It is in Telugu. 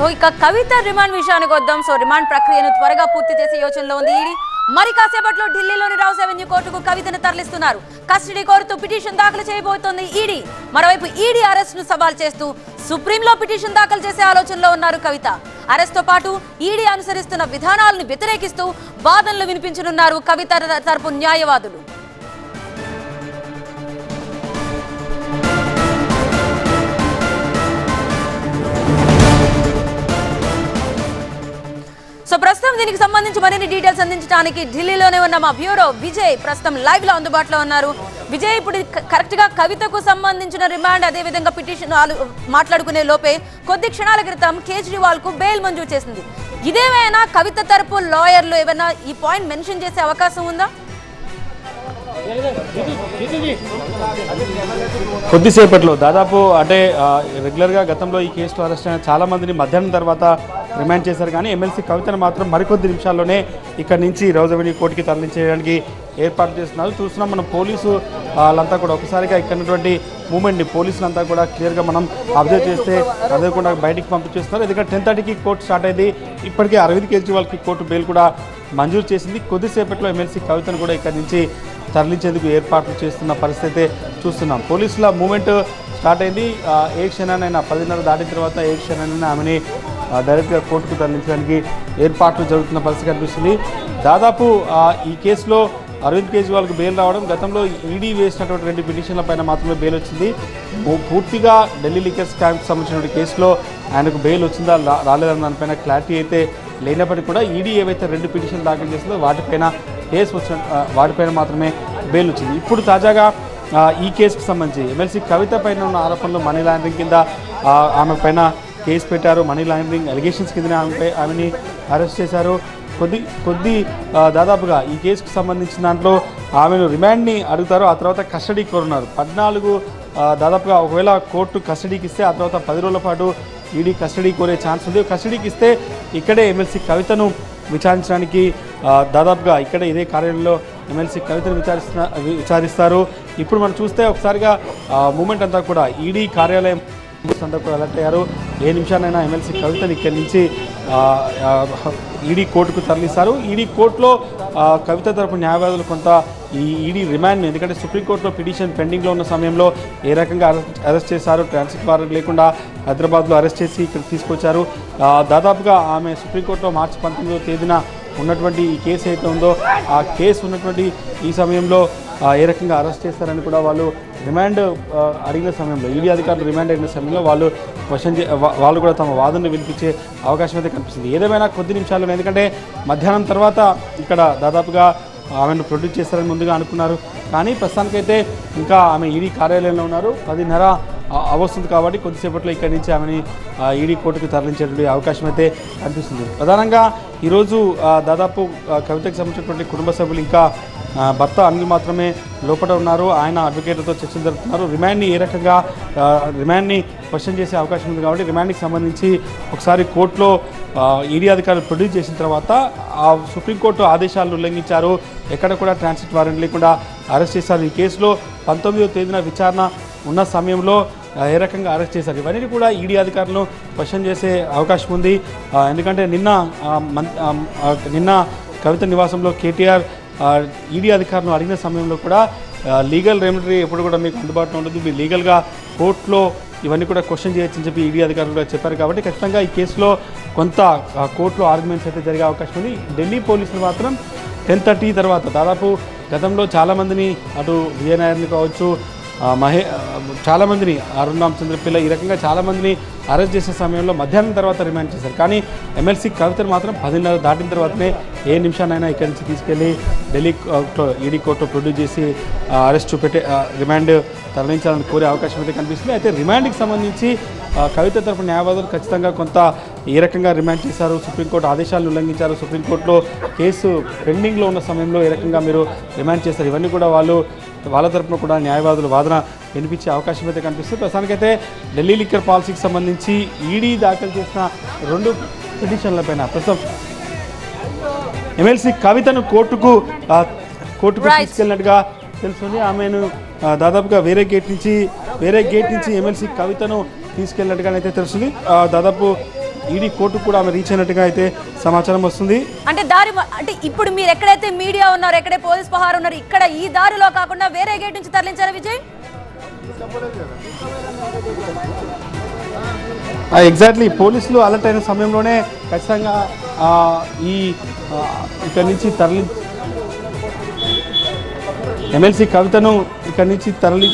సో ఇక కవిత రిమాండ్ విషయానికి వద్దాం. సో రిమాండ్ ప్రక్రియను త్వరగా పూర్తి చేసే యోచనలో ఉంది ఈడీ. మరి కాసేపట్లో ఢిల్లీలోని రావుస్ అవెన్యూ కోర్టుకు కవితను తరలిస్తున్నారు. కస్టడీ కోరుతూ పిటిషన్ దాఖలు చేయబోతోంది ఈడీ. మరోవైపు ఈడీ అరెస్ట్ను సవాల్ చేస్తూ సుప్రీంలో పిటిషన్ దాఖలు చేసే ఆలోచనలో ఉన్నారు కవిత. అరెస్ట్తో పాటు ఈడీ అనుసరిస్తున్న విధానాలను వ్యతిరేకిస్తూ వాదనలు వినిపించనున్నారు కవిత తరపు న్యాయవాదులు. ప్రస్తుతం దీనికి సంబంధించి మరిన్ని డీటెయిల్స్ అందించడానికి ఢిల్లీలోనే ఉన్న మా బ్యూరో విజయ్ ప్రస్తుతం లైవ్లో అందుబాటులో ఉన్నారు. విజయ్ ఇప్పుడు కరెక్ట్గా కవితకు సంబంధించిన రిమాండ్ అదే విధంగా పిటిషన్ మాట్లాడుకునే లోపే కొద్ది క్షణాల క్రితం కేజ్రీవాల్కు బెయిల్ మంజూరు చేసింది. ఇదేమైనా కవిత తరపు లాయర్లు ఏమైనా ఈ పాయింట్ మెన్షన్ చేసే అవకాశం ఉందా? కొద్దిసేపట్లో దాదాపు అంటే రెగ్యులర్గా గతంలో ఈ కేసులో అరెస్ట్ అయిన చాలా మందిని మధ్యాహ్నం తర్వాత రిమాండ్ చేశారు. కానీ ఎమ్మెల్సీ కవితను మాత్రం మరికొద్ది నిమిషాల్లోనే ఇక్కడి నుంచి రోజవెని కోర్టుకి తరలించేయడానికి ఏర్పాటు చేస్తున్నారు. చూస్తున్నాం మనం పోలీసు వాళ్ళంతా కూడా ఒకసారిగా ఇక్కడ ఉన్నటువంటి మూమెంట్ని పోలీసులంతా కూడా క్లియర్గా మనం అబ్జర్వ్ చేస్తే అదేకుండా బయటికి పంపించేస్తున్నారు. ఎందుకంటే టెన్ థర్టీకి కోర్టు స్టార్ట్ అయింది. ఇప్పటికే అరవింద్ కేజ్రీవాల్కి కోర్టు బెయిల్ కూడా మంజూరు చేసింది. కొద్దిసేపట్లో ఎమ్మెల్సీ కవితను కూడా ఇక్కడి నుంచి తరలించేందుకు ఏర్పాట్లు చేస్తున్న పరిస్థితి చూస్తున్నాం. పోలీసుల మూమెంట్ స్టార్ట్ అయింది. ఏ క్షణానైనా పదిన్నర దాటిన తర్వాత ఏ క్షణానైనా ఆమెని డైరెక్ట్గా కోర్టుకు తరలించడానికి ఏర్పాట్లు జరుగుతున్న పరిస్థితి కనిపిస్తుంది. దాదాపు ఈ కేసులో అరవింద్ కేజ్రీవాల్కి బెయిల్ రావడం గతంలో ఈడీ వేసినటువంటి రెండు పిటిషన్ల పైన మాత్రమే బెయిల్ వచ్చింది. పూర్తిగా ఢిల్లీ లిక్కర్ స్కామ్కి సంబంధించినటువంటి కేసులో ఆయనకు బెయిల్ వచ్చిందా రాలేదన్న దానిపైన క్లారిటీ అయితే లేనప్పటికీ కూడా ఈడీ ఏవైతే రెండు పిటిషన్లు దాఖలు చేసిందో వాటిపైన కేసు వచ్చిన వాటిపైన మాత్రమే బెయిల్ వచ్చింది. ఇప్పుడు తాజాగా ఈ కేసుకు సంబంధించి ఎమ్మెల్సీ కవిత పైన ఉన్న ఆరోపణలు మనీ లాండరింగ్ కింద ఆమె పైన కేసు పెట్టారు. మనీ లాండరింగ్ అలిగేషన్స్ కిందనే ఆమెపై ఆమెని అరెస్ట్ చేశారు. కొద్ది కొద్ది దాదాపుగా ఈ కేసుకు సంబంధించిన దాంట్లో ఆమెను రిమాండ్ని అడుగుతారు. ఆ తర్వాత కస్టడీ కోరున్నారు. పద్నాలుగు దాదాపుగా ఒకవేళ కోర్టు కస్టడీకి ఇస్తే ఆ తర్వాత పది రోజుల పాటు ఈడీ కస్టడీ కోరే ఛాన్స్ ఉంది. కస్టడీకి ఇస్తే ఇక్కడే ఎమ్మెల్సీ కవితను విచారించడానికి దాదాపుగా ఇక్కడే ఇదే కార్యాలయంలో ఎమ్మెల్సీ కవితను విచారిస్తున్న విచారిస్తారు. ఇప్పుడు మనం చూస్తే ఒకసారిగా మూమెంట్ అంతా కూడా ఈడీ కార్యాలయం సందర్భంగా కూడా అలర్ట్ అయ్యారు. ఏ నిమిషానైనా ఎమ్మెల్సీ కవితని ఇక్కడి నుంచి ఈడీ కోర్టుకు తరలిస్తారు. ఈడీ కోర్టులో కవిత తరపు న్యాయవాదులు కొంత ఈ ఈడీ రిమాండ్ ఎందుకంటే సుప్రీంకోర్టులో పిటిషన్ పెండింగ్లో ఉన్న సమయంలో ఏ రకంగా అరెస్ట్ అరెస్ట్ చేశారు ట్రాన్సిట్ వారెంట్ లేకుండా హైదరాబాద్లో అరెస్ట్ చేసి ఇక్కడ తీసుకొచ్చారు. దాదాపుగా ఆమె సుప్రీంకోర్టులో మార్చి పంతొమ్మిదవ తేదీన ఉన్నటువంటి ఈ కేసు అయితే ఉందో ఆ కేసు ఉన్నటువంటి ఈ సమయంలో ఏ రకంగా అరెస్ట్ చేస్తారని కూడా వాళ్ళు రిమాండ్ అడిగిన సమయంలో ఈడీ అధికారులు రిమాండ్ అడిగిన సమయంలో వాళ్ళు క్వశ్చన్ వాళ్ళు కూడా తమ వాదనను వినిపించే అవకాశం అయితే కనిపిస్తుంది. ఏదేమైనా కొద్ది నిమిషాల్లో ఎందుకంటే మధ్యాహ్నం తర్వాత ఇక్కడ దాదాపుగా ఆమెను ప్రొడ్యూస్ చేస్తారని ముందుగా అనుకున్నారు. కానీ ప్రస్తుతానికైతే ఇంకా ఆమె ఈడీ కార్యాలయంలో ఉన్నారు. పదిన్నర అవస్తుంది కాబట్టి కొద్దిసేపట్లో ఇక్కడి నుంచి ఆమెని ఈడీ కోర్టుకు తరలించేటువంటి అవకాశం అయితే కనిపిస్తుంది. ప్రధానంగా ఈరోజు దాదాపు కవితకు సంబంధించినటువంటి కుటుంబ సభ్యులు ఇంకా భర్త అనిల్ మాత్రమే లోపల ఉన్నారు. ఆయన అడ్వకేట్లతో చర్చలు జరుపుతున్నారు. రిమాండ్ని ఏ రకంగా రిమాండ్ని క్వశ్చన్ చేసే అవకాశం ఉంది కాబట్టి రిమాండ్కి సంబంధించి ఒకసారి కోర్టులో ఈడీ అధికారులు ప్రొడ్యూస్ చేసిన తర్వాత ఆ సుప్రీంకోర్టు ఆదేశాలను ఉల్లంఘించారు. ఎక్కడ కూడా ట్రాన్సిట్ వారెంట్ లేకుండా అరెస్ట్ చేశారు. ఈ కేసులో పంతొమ్మిదవ తేదీన విచారణ ఉన్న సమయంలో ఏ రకంగా అరెస్ట్ చేశారు? ఇవన్నీ కూడా ఈడీ అధికారులను క్వశ్చన్ చేసే అవకాశం ఉంది. ఎందుకంటే నిన్న నిన్న కవిత నివాసంలో కేటీఆర్ ఈడీ అధికారులను అడిగిన సమయంలో కూడా లీగల్ రెమెడీ ఎప్పుడు కూడా మీకు అందుబాటులో ఉంటుంది మీరు లీగల్గా కోర్టులో ఇవన్నీ కూడా క్వశ్చన్ చేయొచ్చని చెప్పి ఈడీ అధికారులు కూడా చెప్పారు కాబట్టి ఖచ్చితంగా ఈ కేసులో కొంత కోర్టులో ఆర్గ్యుమెంట్స్ అయితే జరిగే అవకాశం ఉంది. ఢిల్లీ పోలీసులు మాత్రం టెన్ థర్టీ తర్వాత దాదాపు గతంలో చాలామందిని అటు విజయనాయర్ని కావచ్చు మహే చాలామందిని అరుణ్ రామచంద్రపిల్ల ఈ రకంగా చాలామందిని అరెస్ట్ చేసే సమయంలో మధ్యాహ్నం తర్వాత రిమాండ్ చేశారు. కానీ ఎమ్మెల్సీ కవితను మాత్రం పదిన్నర దాటిన తర్వాతనే ఏ నిమిషానైనా ఇక్కడి నుంచి తీసుకెళ్ళి ఢిల్లీ ఈడీ కోర్టు ప్రొడ్యూస్ చేసి అరెస్ట్ చూపెట్టే రిమాండ్ తరలించాలని కోరే అవకాశం అయితే కనిపిస్తుంది. అయితే రిమాండ్కి సంబంధించి కవిత తరపు న్యాయవాదులు ఖచ్చితంగా కొంత ఏ రకంగా రిమాండ్ చేశారు. సుప్రీంకోర్టు ఆదేశాలను ఉల్లంఘించారు. సుప్రీంకోర్టులో కేసు పెండింగ్లో ఉన్న సమయంలో ఏ రకంగా మీరు రిమాండ్ చేశారు? ఇవన్నీ కూడా వాళ్ళు వాళ్ళ తరపున కూడా న్యాయవాదులు వాదన వినిపించే అవకాశం అయితే కనిపిస్తుంది. ప్రస్తుతానికైతే ఢిల్లీ లిక్కర్ పాలసీకి సంబంధించి ఈడీ దాఖలు చేసిన రెండు పిటిషన్లపైన ప్రస్తుతం ఎమ్మెల్సీ కవితను కోర్టుకు కోర్టుకు. తీసుకెళ్ళినట్టుగా తెలుస్తుంది. ఆమెను దాదాపుగా వేరే గేట్ నుంచి వేరే గేట్ నుంచి ఎమ్మెల్సీ కవితను తీసుకెళ్ళినట్టుగానైతే తెలుస్తుంది. దాదాపు ఈడీ కోర్టుకు కూడా ఆమె రీచ్ అయినట్టుగా అయితే సమాచారం వస్తుంది. అంటే దారి అంటే ఇప్పుడు మీరు ఎక్కడైతే మీడియా ఉన్నారు ఎక్కడే పోలీస్ పహారు ఉన్నారు ఇక్కడ ఈ దారిలో కాకుండా వేరే గేట్ నుంచి తరలించారా విజయ్? ఎగ్జాక్ట్లీ పోలీసులు అలర్ట్ అయిన సమయంలోనే ఖచ్చితంగా ఈ ఇక్కడి నుంచి తరలి ఎమ్మెల్సీ కవితను ఇక్కడి నుంచి తరలి